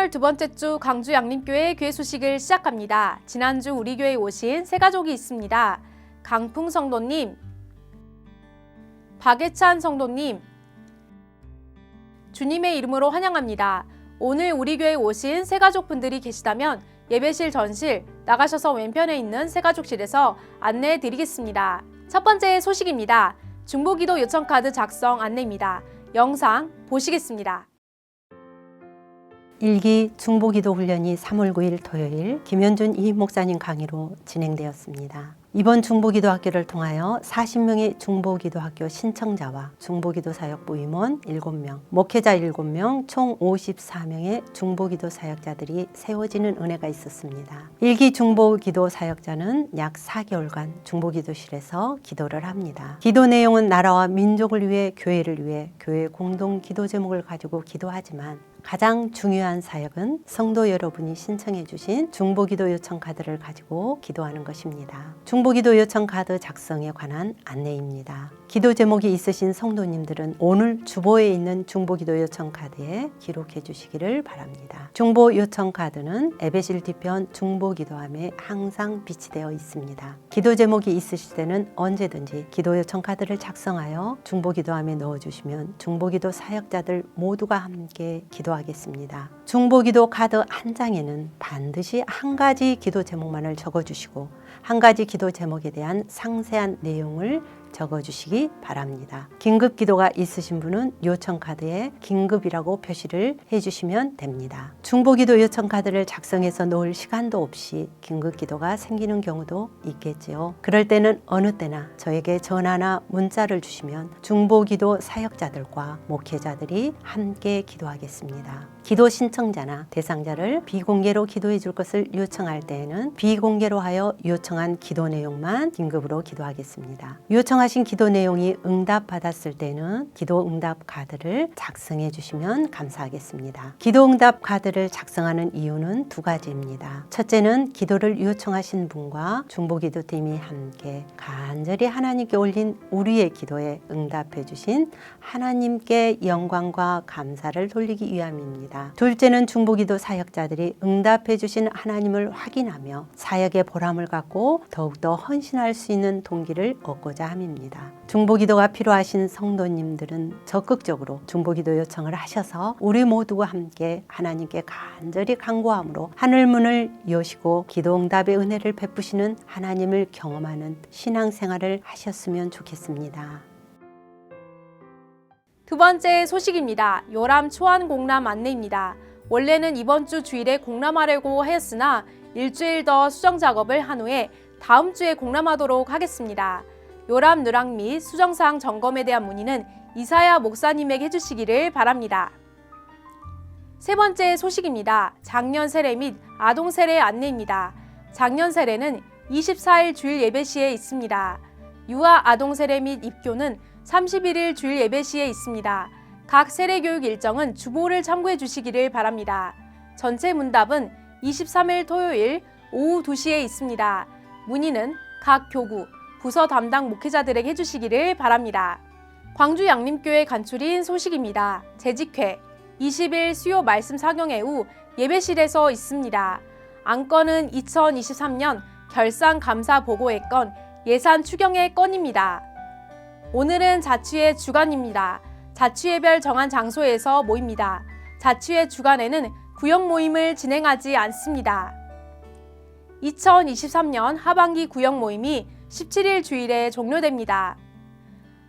3월 두 번째 주 강주 양림교회 교회 소식을 시작합니다. 지난주 우리 교회에 오신 세 가족이 있습니다. 강풍 성도님, 박예찬 성도님, 주님의 이름으로 환영합니다. 오늘 우리 교회에 오신 세 가족분들이 계시다면 예배실 전실 나가셔서 왼편에 있는 세 가족실에서 안내해 드리겠습니다. 첫 번째 소식입니다. 중보기도 요청 카드 작성 안내입니다. 영상 보시겠습니다. 일기 중보기도 훈련이 3월 9일 토요일 김현준 이 목사님 강의로 진행되었습니다. 이번 중보기도 학교를 통하여 40명의 중보기도 학교 신청자와 중보기도 사역부 임원 7명, 목회자 7명, 총 54명의 중보기도 사역자들이 세워지는 은혜가 있었습니다. 일기 중보기도 사역자는 약 4개월간 중보기도실에서 기도를 합니다. 기도 내용은 나라와 민족을 위해 교회를 위해 교회 공동 기도 제목을 가지고 기도하지만 가장 중요한 사역은 성도 여러분이 신청해 주신 중보기도 요청 카드를 가지고 기도하는 것입니다. 중보기도 요청 카드 작성에 관한 안내입니다. 기도 제목이 있으신 성도님들은 오늘 주보에 있는 중보 기도 요청 카드에 기록해 주시기를 바랍니다. 중보 요청 카드는 에베실 뒤편 중보 기도함에 항상 비치되어 있습니다. 기도 제목이 있으실 때는 언제든지 기도 요청 카드를 작성하여 중보 기도함에 넣어 주시면 중보 기도 사역자들 모두가 함께 기도하겠습니다. 중보 기도 카드 한 장에는 반드시 한 가지 기도 제목만을 적어 주시고 한 가지 기도 제목에 대한 상세한 내용을 적어주시기 바랍니다. 긴급 기도가 있으신 분은 요청 카드에 긴급이라고 표시를 해주시면 됩니다. 중보기도 요청 카드를 작성해서 놓을 시간도 없이 긴급 기도가 생기는 경우도 있겠지요. 그럴 때는 어느 때나 저에게 전화나 문자를 주시면 중보기도 사역자들과 목회자들이 함께 기도하겠습니다. 기도 신청자나 대상자를 비공개로 기도해 줄 것을 요청할 때에는 비공개로 하여 요청한 기도 내용만 긴급으로 기도하겠습니다. 요청하 신 기도 내용이 응답받았을 때는 기도 응답 카드를 작성해 주시면 감사하겠습니다. 기도 응답 카드를 작성하는 이유는 두 가지입니다. 첫째는 기도를 요청하신 분과 중보기도팀이 함께 간절히 하나님께 올린 우리의 기도에 응답해 주신 하나님께 영광과 감사를 돌리기 위함입니다. 둘째는 중보기도 사역자들이 응답해 주신 하나님을 확인하며 사역의 보람을 갖고 더욱더 헌신할 수 있는 동기를 얻고자 함입니다. 중보기도가 필요하신 성도님들은 적극적으로 중보기도 요청을 하셔서 우리 모두가 함께 하나님께 간절히 간구함으로 하늘문을 여시고 기도 응답의 은혜를 베푸시는 하나님을 경험하는 신앙생활을 하셨으면 좋겠습니다. 두 번째 소식입니다. 요람 초안 공람 안내입니다. 원래는 이번 주 주일에 공람하려고 하였으나 일주일 더 수정 작업을 한 후에 다음 주에 공람하도록 하겠습니다. 요람 누락 및 수정사항 점검에 대한 문의는 이사야 목사님에게 해주시기를 바랍니다. 세 번째 소식입니다. 작년 세례 및 아동 세례 안내입니다. 작년 세례는 24일 주일 예배 시에 있습니다. 유아 아동 세례 및 입교는 31일 주일 예배 시에 있습니다. 각 세례 교육 일정은 주보를 참고해 주시기를 바랍니다. 전체 문답은 23일 토요일 오후 2시에 있습니다. 문의는 각 교구, 부서 담당 목회자들에게 해주시기를 바랍니다. 광주 양림교회 간추린 소식입니다. 재직회 20일 수요 말씀 사경회 후 예배실에서 있습니다. 안건은 2023년 결산 감사 보고의 건, 예산 추경의 건입니다. 오늘은 자취회 주간입니다. 자취회별 정한 장소에서 모입니다. 자취회 주간에는 구역 모임을 진행하지 않습니다. 2023년 하반기 구역 모임이 17일 주일에 종료됩니다.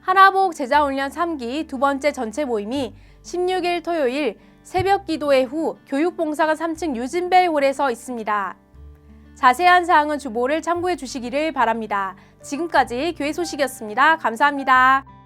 하나복 제자훈련 3기 두 번째 전체 모임이 16일 토요일 새벽 기도회 후 교육봉사관 3층 유진벨 홀에서 있습니다. 자세한 사항은 주보를 참고해 주시기를 바랍니다. 지금까지 교회 소식이었습니다. 감사합니다.